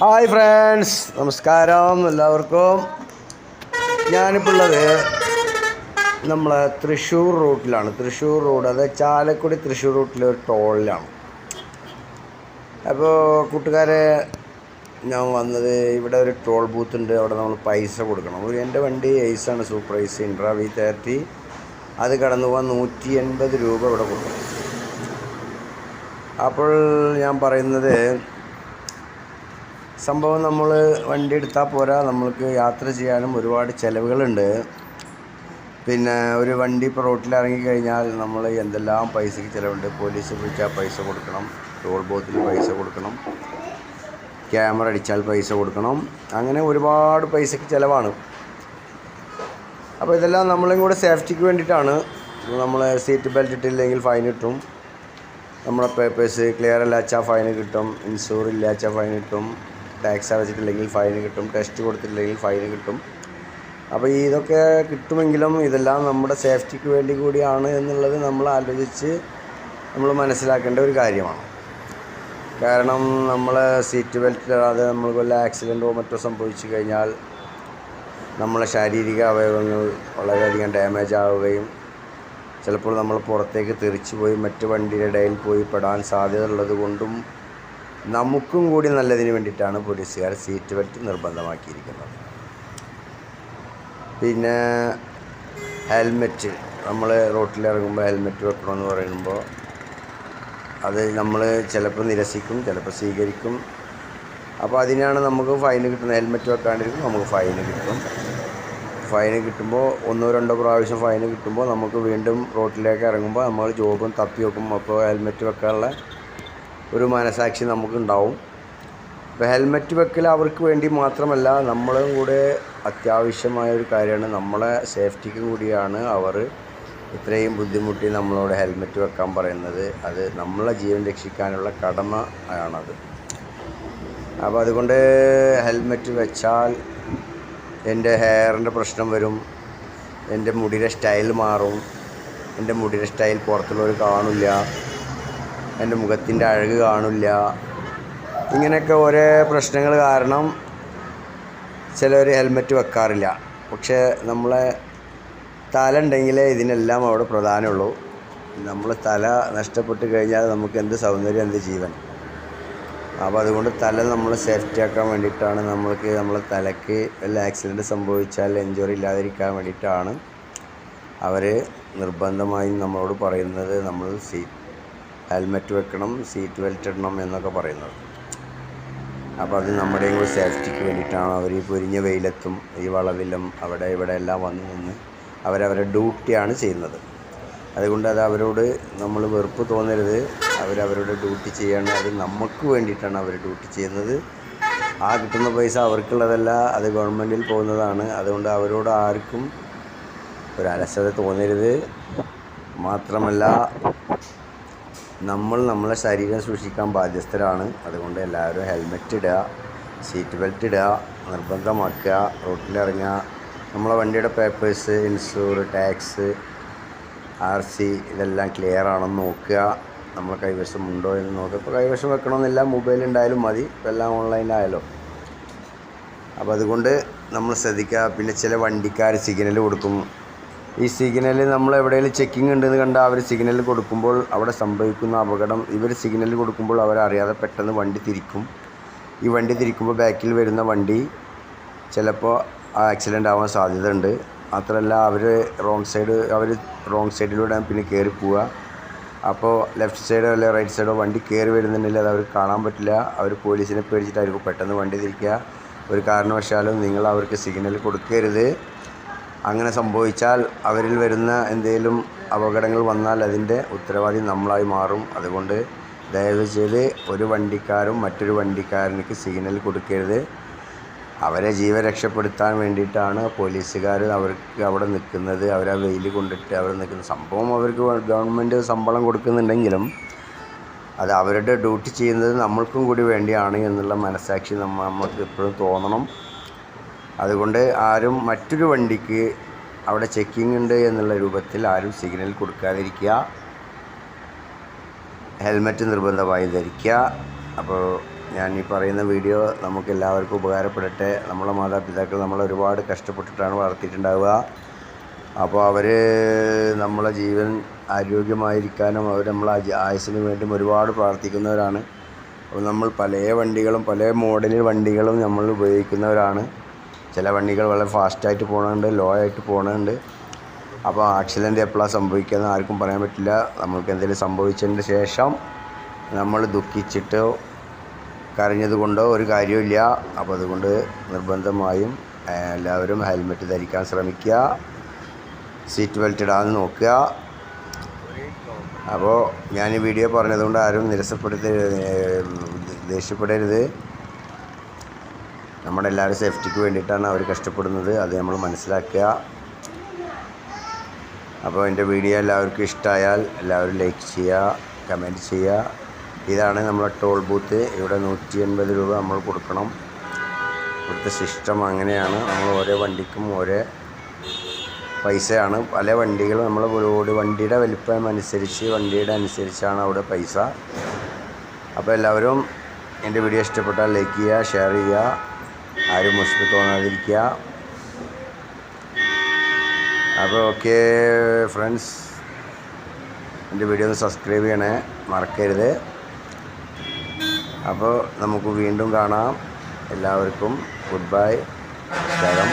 Hi friends നമസ്കാരം എല്ലാവർക്കും. ഞാനിപ്പോൾ ഉള്ളത് നമ്മളെ തൃശ്ശൂർ റൂട്ടിലാണ്. തൃശ്ശൂർ റോഡ് അത് ചാലക്കുടി തൃശ്ശൂർ റൂട്ടിലെ ഒരു ടോളിലാണ്. അപ്പോൾ കൂട്ടുകാരെ ഞാൻ വന്നത് ഇവിടെ ഒരു ടോൾ ബൂത്ത് ഉണ്ട് അവിടെ നമ്മൾ പൈസ കൊടുക്കണം. ഒരു എന്റെ വണ്ടി ഐസാണ് Super Ace Intra V thirty. അത് കടന്നു പോകാൻ നൂറ്റി എൺപത് രൂപ ഇവിടെ കൊടുക്കണം. അപ്പോൾ ഞാൻ പറയുന്നത് സംഭവം നമ്മൾ വണ്ടി എടുത്താൽ പോരാ. നമ്മൾക്ക് യാത്ര ചെയ്യാനും ഒരുപാട് ചിലവുകളുണ്ട്. പിന്നെ ഒരു വണ്ടി ഇപ്പോൾ റോട്ടിൽ ഇറങ്ങിക്കഴിഞ്ഞാൽ നമ്മൾ എന്തെല്ലാം പൈസയ്ക്ക് ചിലവുണ്ട്? പോലീസ് വിളിച്ചാൽ പൈസ കൊടുക്കണം. ടോൾ ബോത്തിൽ പൈസ കൊടുക്കണം. ക്യാമറ അടിച്ചാൽ പൈസ കൊടുക്കണം. അങ്ങനെ ഒരുപാട് പൈസയ്ക്ക് ചിലവാണ്. അപ്പോൾ ഇതെല്ലാം നമ്മളും കൂടെ സേഫ്റ്റിക്ക് വേണ്ടിയിട്ടാണ്. നമ്മൾ സീറ്റ് ബെൽറ്റ് ഇട്ടില്ലെങ്കിൽ ഫൈൻ കിട്ടും. നമ്മുടെ പേപ്പേഴ്സ് ക്ലിയർ അല്ലാച്ചാൽ ഫൈൻ കിട്ടും. ഇൻഷൂർ ഇല്ലാച്ചാൽ ഫൈൻ കിട്ടും. ടാക്സ് അടച്ചിട്ടില്ലെങ്കിൽ ഫൈൻ കിട്ടും ടെസ്റ്റ് കൊടുത്തിട്ടില്ലെങ്കിൽ ഫൈൻ കിട്ടും. അപ്പോൾ ഇതൊക്കെ കിട്ടുമെങ്കിലും ഇതെല്ലാം നമ്മുടെ സേഫ്റ്റിക്ക് വേണ്ടി കൂടിയാണ് എന്നുള്ളത് നമ്മൾ ആലോചിച്ച് നമ്മൾ മനസ്സിലാക്കേണ്ട ഒരു കാര്യമാണ്. കാരണം നമ്മൾ സീറ്റ് ബെൽറ്റ് ഇടാതെ നമ്മൾ വല്ല ആക്സിഡന്റോ മറ്റോ സംഭവിച്ചു കഴിഞ്ഞാൽ നമ്മളെ ശാരീരിക അവയവങ്ങൾ വളരെയധികം ഡാമേജ് ആവുകയും ചിലപ്പോൾ നമ്മൾ പുറത്തേക്ക് തെറിച്ചു പോയി മറ്റു വണ്ടിയുടെ ഇടയിൽ പോയി പെടാൻ സാധ്യത ഉള്ളത് കൊണ്ടും നമുക്കും കൂടി നല്ലതിന് വേണ്ടിയിട്ടാണ് പോലീസുകാർ സീറ്റ് ബെൽറ്റ് നിർബന്ധമാക്കിയിരിക്കുന്നത്. പിന്നെ ഹെൽമെറ്റ് നമ്മൾ റോട്ടിലിറങ്ങുമ്പോൾ ഹെൽമെറ്റ് വെക്കണമെന്ന് പറയുമ്പോൾ അത് നമ്മൾ ചിലപ്പോൾ നിരസിക്കും ചിലപ്പോൾ സ്വീകരിക്കും. അപ്പോൾ അതിനാണ് നമുക്ക് ഫൈൻ കിട്ടുന്നത്. ഹെൽമെറ്റ് വെക്കാണ്ടിരിക്കും നമുക്ക് ഫൈൻ കിട്ടും. ഫൈന് കിട്ടുമ്പോൾ ഒന്നോ രണ്ടോ പ്രാവശ്യം ഫൈന് കിട്ടുമ്പോൾ നമുക്ക് വീണ്ടും റോട്ടിലേക്ക് ഇറങ്ങുമ്പോൾ നമ്മൾ ജോബും തപ്പി വെക്കും അപ്പോൾ ഹെൽമെറ്റ് വെക്കാനുള്ള ഒരു മനസാക്ഷി നമുക്കുണ്ടാവും. ഇപ്പോൾ ഹെൽമെറ്റ് വെക്കൽ അവർക്ക് വേണ്ടി മാത്രമല്ല നമ്മളും കൂടെ അത്യാവശ്യമായ ഒരു കാര്യമാണ്. നമ്മളെ സേഫ്റ്റിക്കും കൂടിയാണ് അവർ ഇത്രയും ബുദ്ധിമുട്ടി നമ്മളോട് ഹെൽമെറ്റ് വെക്കാൻ പറയുന്നത്. അത് നമ്മളെ ജീവൻ രക്ഷിക്കാനുള്ള കടമ ആണത്. അപ്പോൾ അതുകൊണ്ട് ഹെൽമെറ്റ് വെച്ചാൽ എന്റെ ഹെയറിന്റെ പ്രശ്നം വരും എന്റെ മുടിയുടെ സ്റ്റൈൽ മാറും എന്റെ മുടിയുടെ സ്റ്റൈൽ പുറത്തുള്ളവർ കാണില്ല. എന്റെ മുഖത്തിന്റെ അഴക് കാണില്ല. ഇങ്ങനെയൊക്കെ ഓരോ പ്രശ്നങ്ങൾ കാരണം ചിലർ ഹെൽമെറ്റ് വെക്കാറില്ല. പക്ഷേ നമ്മളെ തല ഉണ്ടെങ്കിലേ ഇതിനെല്ലാം അവിടെ പ്രധാനമുള്ളൂ. നമ്മൾ തല നഷ്ടപ്പെട്ട് കഴിഞ്ഞാൽ നമുക്ക് എന്ത് സൗന്ദര്യം എന്ത് ജീവൻ? അപ്പോൾ അതുകൊണ്ട് തല നമ്മൾ സേഫ്റ്റി ആക്കാൻ വേണ്ടിയിട്ടാണ് നമ്മൾക്ക് നമ്മളെ തലയ്ക്ക് വല്ല ആക്സിഡന്റ് സംഭവിച്ചാൽ എൻജോറി ഇല്ലാതിരിക്കാൻ വേണ്ടിയിട്ടാണ് അവർ നിർബന്ധമായും നമ്മളോട് പറയുന്നത്. നമ്മൾ സീറ്റ് ഹെൽമെറ്റ് വെക്കണം സീറ്റ് ബെൽറ്റ് ഇടണം എന്നൊക്കെ പറയുന്നത്. അപ്പോൾ അത് നമ്മുടെയും കൂടി സേഫ്റ്റിക്ക് വേണ്ടിയിട്ടാണ്. അവർ ഈ പൊരിഞ്ഞ വെയിലത്തും ഈ വളവിലും അവിടെ ഇവിടെ എല്ലാം വന്ന് നിന്ന് അവരവരുടെ ഡ്യൂട്ടിയാണ് ചെയ്യുന്നത്. അതുകൊണ്ട് അത് അവരോട് നമ്മൾ വെറുപ്പ് തോന്നരുത്. അവരവരുടെ ഡ്യൂട്ടി ചെയ്യാണ്. അത് നമുക്ക് വേണ്ടിയിട്ടാണ് അവർ ഡ്യൂട്ടി ചെയ്യുന്നത്. ആ കിട്ടുന്ന പൈസ അവർക്കുള്ളതല്ല അത് ഗവൺമെന്റിൽ പോകുന്നതാണ്. അതുകൊണ്ട് അവരോട് ആർക്കും ഒരു അലസത തോന്നരുത്. മാത്രമല്ല നമ്മൾ നമ്മളെ ശരീരം സൂക്ഷിക്കാൻ ബാധ്യസ്ഥരാണ്. അതുകൊണ്ട് എല്ലാവരും ഹെൽമെറ്റ് ഇടുക സീറ്റ് ബെൽറ്റ് ഇടുക നിർബന്ധമാക്കുക റോട്ടിലിറങ്ങുക നമ്മളെ വണ്ടിയുടെ papers insure tax R C ഇതെല്ലാം ക്ലിയർ ആണെന്ന് നോക്കുക. നമ്മൾ കൈവശം ഉണ്ടോ എന്ന് നോക്കുക. ഇപ്പോൾ കൈവശം വെക്കണമെന്നില്ല മൊബൈൽ ഉണ്ടായാലും മതി. ഇപ്പോൾ എല്ലാം ഓൺലൈനിലായാലോ അപ്പോൾ അതുകൊണ്ട് നമ്മൾ ശ്രദ്ധിക്കുക. പിന്നെ ചില വണ്ടിക്കാർ സിഗ്നൽ കൊടുക്കും. ഈ സിഗ്നൽ നമ്മൾ എവിടെയെങ്കിലും ചെക്കിംഗ് ഉണ്ടെന്ന് കണ്ടാൽ അവർ സിഗ്നൽ കൊടുക്കുമ്പോൾ അവിടെ സംഭവിക്കുന്ന അപകടം ഇവർ സിഗ്നൽ കൊടുക്കുമ്പോൾ അവരറിയാതെ പെട്ടെന്ന് വണ്ടി തിരിക്കും. ഈ വണ്ടി തിരിക്കുമ്പോൾ ബാക്കിൽ വരുന്ന വണ്ടി ചിലപ്പോൾ ആക്സിഡന്റ് ആവാൻ സാധ്യതയുണ്ട്. മാത്രമല്ല അവർ റോങ് സൈഡ് അവർ റോങ് സൈഡിലൂടെ പിന്നെ കയറി പോവുക. അപ്പോൾ ലെഫ്റ്റ് സൈഡോ അല്ലെ റൈറ്റ് സൈഡോ വണ്ടി കയറി വരുന്നുണ്ടെങ്കിൽ അത് അവർ കാണാൻ പറ്റില്ല. അവർ പോലീസിനെ പേടിച്ചിട്ടായിരിക്കും പെട്ടെന്ന് വണ്ടി തിരിക്കുക. ഒരു കാരണവശാലും നിങ്ങൾ അവർക്ക് സിഗ്നൽ കൊടുക്കരുത്. അങ്ങനെ സംഭവിച്ചാൽ അവരിൽ വരുന്ന എന്തെങ്കിലും അപകടങ്ങൾ വന്നാൽ അതിന്റെ ഉത്തരവാദി നമ്മളായി മാറും. അതുകൊണ്ട് ദയവ് ചെയ്ത് ഒരു വണ്ടിക്കാരും മറ്റൊരു വണ്ടിക്കാരനിക്ക് സിഗ്നൽ കൊടുക്കരുത്. അവരെ ജീവൻ രക്ഷപ്പെടുത്താൻ വേണ്ടിയിട്ടാണ് പോലീസുകാർ അവർക്ക് അവിടെ നിൽക്കുന്നത്. അവരെ വെയിൽ കൊണ്ടിട്ട് അവർ നിൽക്കുന്ന സംഭവം അവർക്ക് ഗവൺമെന്റ് ശമ്പളം കൊടുക്കുന്നുണ്ടെങ്കിലും അത് അവരുടെ ഡ്യൂട്ടി ചെയ്യുന്നത് നമ്മൾക്കും കൂടി വേണ്ടിയാണ് എന്നുള്ള മനസ്സാക്ഷി നമ്മ നമുക്ക് എപ്പോഴും തോന്നണം. അതുകൊണ്ട് ആരും മറ്റൊരു വണ്ടിക്ക് അവിടെ ചെക്കിംഗ് ഉണ്ട് എന്നുള്ള രൂപത്തിൽ ആരും സിഗ്നൽ കൊടുക്കാതിരിക്കുക. ഹെൽമറ്റ് നിർബന്ധമായി ധരിക്കുക. അപ്പോൾ ഞാൻ ഈ പറയുന്ന വീഡിയോ നമുക്ക് എല്ലാവർക്കും ഉപകാരപ്പെടട്ടെ. നമ്മളെ മാതാപിതാക്കൾ നമ്മൾ ഒരുപാട് കഷ്ടപ്പെട്ടിട്ടാണ് വളർത്തിയിട്ടുണ്ടാവുക. അപ്പോൾ അവർ നമ്മളെ ജീവൻ ആരോഗ്യമായിരിക്കാനും അവർ നമ്മളെ ആയുസിന് വേണ്ടി വേണ്ടിയും ഒരുപാട് പ്രാർത്ഥിക്കുന്നവരാണ്. അപ്പോൾ നമ്മൾ പല വണ്ടികളും പല മോഡലിൽ വണ്ടികളും നമ്മൾ ഉപയോഗിക്കുന്നവരാണ്. ചില വണ്ടികൾ വളരെ ഫാസ്റ്റായിട്ട് പോകുന്നുണ്ട് ലോ ആയിട്ട് പോകുന്നുണ്ട് അപ്പോൾ ആക്സിഡന്റ് എപ്പോഴാണ് സംഭവിക്കുന്നത് ആർക്കും പറയാൻ പറ്റില്ല. നമ്മൾക്ക് എന്തെങ്കിലും സംഭവിച്ചതിന് ശേഷം നമ്മൾ ദുഃഖിച്ചിട്ടോ കരഞ്ഞത് കൊണ്ടോ ഒരു കാര്യമില്ല അപ്പോൾ അതുകൊണ്ട് നിർബന്ധമായും എല്ലാവരും ഹെൽമെറ്റ് ധരിക്കാൻ ശ്രമിക്കുക. സീറ്റ് ബെൽറ്റ് ഇടാതെ നോക്കുക. അപ്പോൾ ഞാൻ ഈ വീഡിയോ പറഞ്ഞതുകൊണ്ട് ആരും നിരസപ്പെടുത്തരുത് ദേഷ്യപ്പെടരുത് നമ്മുടെ എല്ലാവരും സേഫ്റ്റിക്ക് വേണ്ടിയിട്ടാണ് അവർ കഷ്ടപ്പെടുന്നത്. അത് നമ്മൾ മനസ്സിലാക്കുക. അപ്പോൾ എന്റെ വീഡിയോ എല്ലാവർക്കും ഇഷ്ടമായാൽ എല്ലാവരും ലൈക്ക് ചെയ്യുക കമന്റ് ചെയ്യുക. ഇതാണ് നമ്മുടെ ടോൾ ബൂത്ത് ഇവിടെ നൂറ്റി എൺപത് രൂപ നമ്മൾ കൊടുക്കണം. ഇവിടുത്തെ സിസ്റ്റം അങ്ങനെയാണ്. നമ്മൾ ഓരോ വണ്ടിക്കും ഓരോ പൈസയാണ്. പല വണ്ടികളും നമ്മൾ റോഡ് വണ്ടിയുടെ വലിപ്പം അനുസരിച്ച് വണ്ടിയുടെ അനുസരിച്ചാണ് അവിടെ പൈസ. അപ്പോൾ എല്ലാവരും എന്റെ വീഡിയോ ഇഷ്ടപ്പെട്ടാൽ ലൈക്ക് ചെയ്യുക ഷെയർ ചെയ്യുക. ആരും മുസ്ലിം തോന്നാതിരിക്കുക. അപ്പോൾ ഓക്കെ ഫ്രണ്ട്സ് എന്റെ വീഡിയോ ഒന്ന് സബ്സ്ക്രൈബ് ചെയ്യണേ മറക്കരുത്. അപ്പോൾ നമുക്ക് വീണ്ടും കാണാം. എല്ലാവർക്കും ഗുഡ് ബൈ. നമസ്കാരം